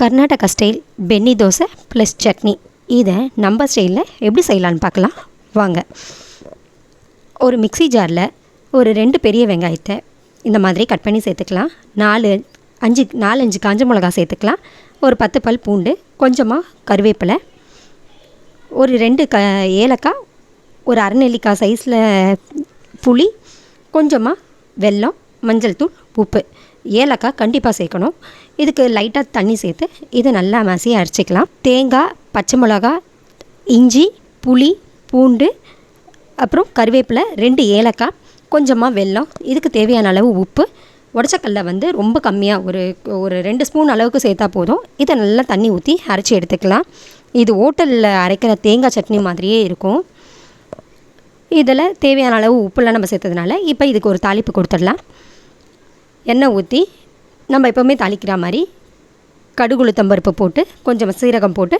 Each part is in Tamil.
Karnataka style benne dosa plus chutney. இதை நம்ம ஸ்டைலில் எப்படி செய்யலான்னு பார்க்கலாம். வாங்க. ஒரு மிக்ஸி ஜாரில் ஒரு ரெண்டு பெரிய வெங்காயத்தை இந்த மாதிரி கட் பண்ணி சேர்த்துக்கலாம். நாலு அஞ்சு நாலஞ்சு காஞ்ச மிளகா சேர்த்துக்கலாம். ஒரு பத்து பல் பூண்டு கொஞ்சமாக கருவேப்பிலை. ஒரு ரெண்டு க ஏலக்காய் ஒரு அரைநெல்லிக்காய் சைஸில் புளி கொஞ்சமாக வெல்லம் மஞ்சள் தூள் உப்பு. ஏலக்காய் கண்டிப்பாக சேர்க்கணும். இதுக்கு லைட்டாக தண்ணி சேர்த்து இதை நல்லா மசி அரைச்சிக்கலாம். தேங்காய் பச்சை மிளகா இஞ்சி புளி பூண்டு அப்புறம் கருவேப்பிலை ரெண்டு ஏலக்காய் கொஞ்சமாக வெல்லம் இதுக்கு தேவையான அளவு உப்பு. உடச்சக்கல்ல வந்து ரொம்ப கம்மியாக ஒரு ஒரு ரெண்டு ஸ்பூன் அளவுக்கு சேர்த்தா போதும். இதை நல்லா தண்ணி ஊற்றி அரைச்சி எடுத்துக்கலாம். இது ஹோட்டலில் அரைக்கிற தேங்காய் சட்னி மாதிரியே இருக்கும். இதில் தேவையான அளவு உப்புலாம் நம்ம சேர்த்ததுனால இப்போ இதுக்கு ஒரு தாளிப்பு கொடுத்துடலாம். எண்ணெய் ஊற்றி நம்ம எப்போவுமே தாளிக்கிற மாதிரி கடுகு உளுத்தம்பருப்பு போட்டு கொஞ்சம் சீரகம் போட்டு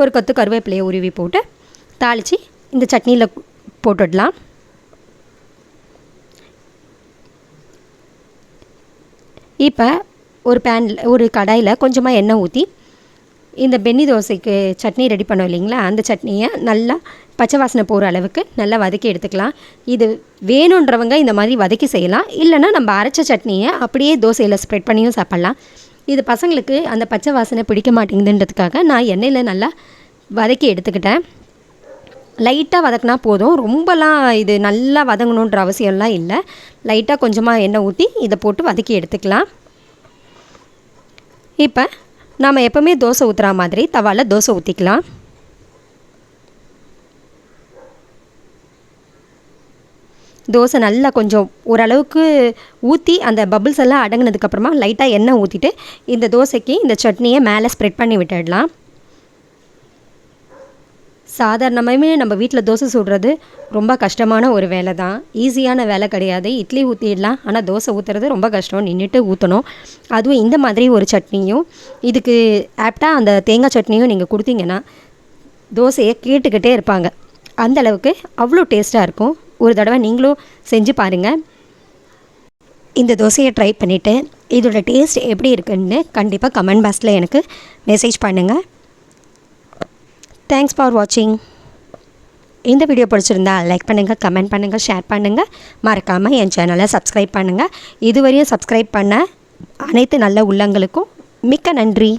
ஒரு கொத்து கருவேப்பிலையை உருவி போட்டு தாளித்து இந்த சட்னியில் போட்டுடலாம். இப்போ ஒரு பேனில் ஒரு கடாயில் கொஞ்சமாக எண்ணெய் ஊற்றி இந்த பென்னி தோசைக்கு சட்னி ரெடி பண்ணோம் இல்லைங்களா? அந்த சட்னியை நல்லா பச்சை வாசனை போகிற அளவுக்கு நல்லா வதக்கி எடுத்துக்கலாம். இது வேணுன்றவங்க இந்த மாதிரி வதக்கி செய்யலாம். இல்லைன்னா நம்ம அரைச்ச சட்னியை அப்படியே தோசையில் ஸ்ப்ரெட் பண்ணியும் சாப்பிட்லாம். இது பசங்களுக்கு அந்த பச்சை வாசனை பிடிக்க மாட்டேங்குதுன்றதுக்காக நான் எண்ணெயில் நல்லா வதக்கி எடுத்துக்கிட்டேன். லைட்டாக வதக்கினா போதும். ரொம்பலாம் இது நல்லா வதங்கணுன்ற அவசியம்லாம் இல்லை. லைட்டாக கொஞ்சமாக எண்ணெய் ஊற்றி இதை போட்டு வதக்கி எடுத்துக்கலாம். இப்போ நாம் எப்போவுமே தோசை ஊற்றுற மாதிரி தவாவில் தோசை ஊற்றிக்கலாம் தோசை நல்லா கொஞ்சம் ஓரளவுக்கு ஊற்றி அந்த பபுள்ஸ் எல்லாம் அடங்கினதுக்கப்புறமா லைட்டாக எண்ணெய் ஊற்றிட்டு இந்த தோசைக்கு இந்த சட்னியை மேலே ஸ்ப்ரெட் பண்ணி விட்டுடலாம். சாதாரணமாகவே நம்ம வீட்டில் தோசை சுடுறது ரொம்ப கஷ்டமான ஒரு வேலை தான் ஈஸியான வேலை கிடையாது. இட்லி ஊற்றிடலாம் ஆனால் தோசை ஊற்றுறது ரொம்ப கஷ்டம். நின்றுட்டு ஊற்றணும் அதுவும் இந்த மாதிரி ஒரு சட்னியும் இதுக்கு ஆப்டாக அந்த தேங்காய் சட்னியும் நீங்கள் கொடுத்தீங்கன்னா தோசையை கேட்டுக்கிட்டே இருப்பாங்க. அந்த அளவுக்கு அவ்வளோ டேஸ்ட்டாக இருக்கும். ஒரு தடவை நீங்களும் செஞ்சு பாருங்கள் இந்த தோசையை ட்ரை பண்ணிவிட்டு இதோட டேஸ்ட் எப்படி இருக்குன்னு கண்டிப்பாக கமெண்ட் பாக்ஸில் எனக்கு மெசேஜ் பண்ணுங்கள் தேங்க்ஸ் ஃபார் வாட்சிங் இந்த வீடியோ பிடிச்சிருந்தா லைக் பண்ணுங்கள் கமெண்ட் பண்ணுங்கள் ஷேர் பண்ணுங்கள் மறக்காமல் என் சேனலை சப்ஸ்கிரைப் பண்ணுங்கள் இதுவரையும் சப்ஸ்கிரைப் பண்ண அனைத்து நல்ல உள்ளங்களுக்கும் மிக்க நன்றி.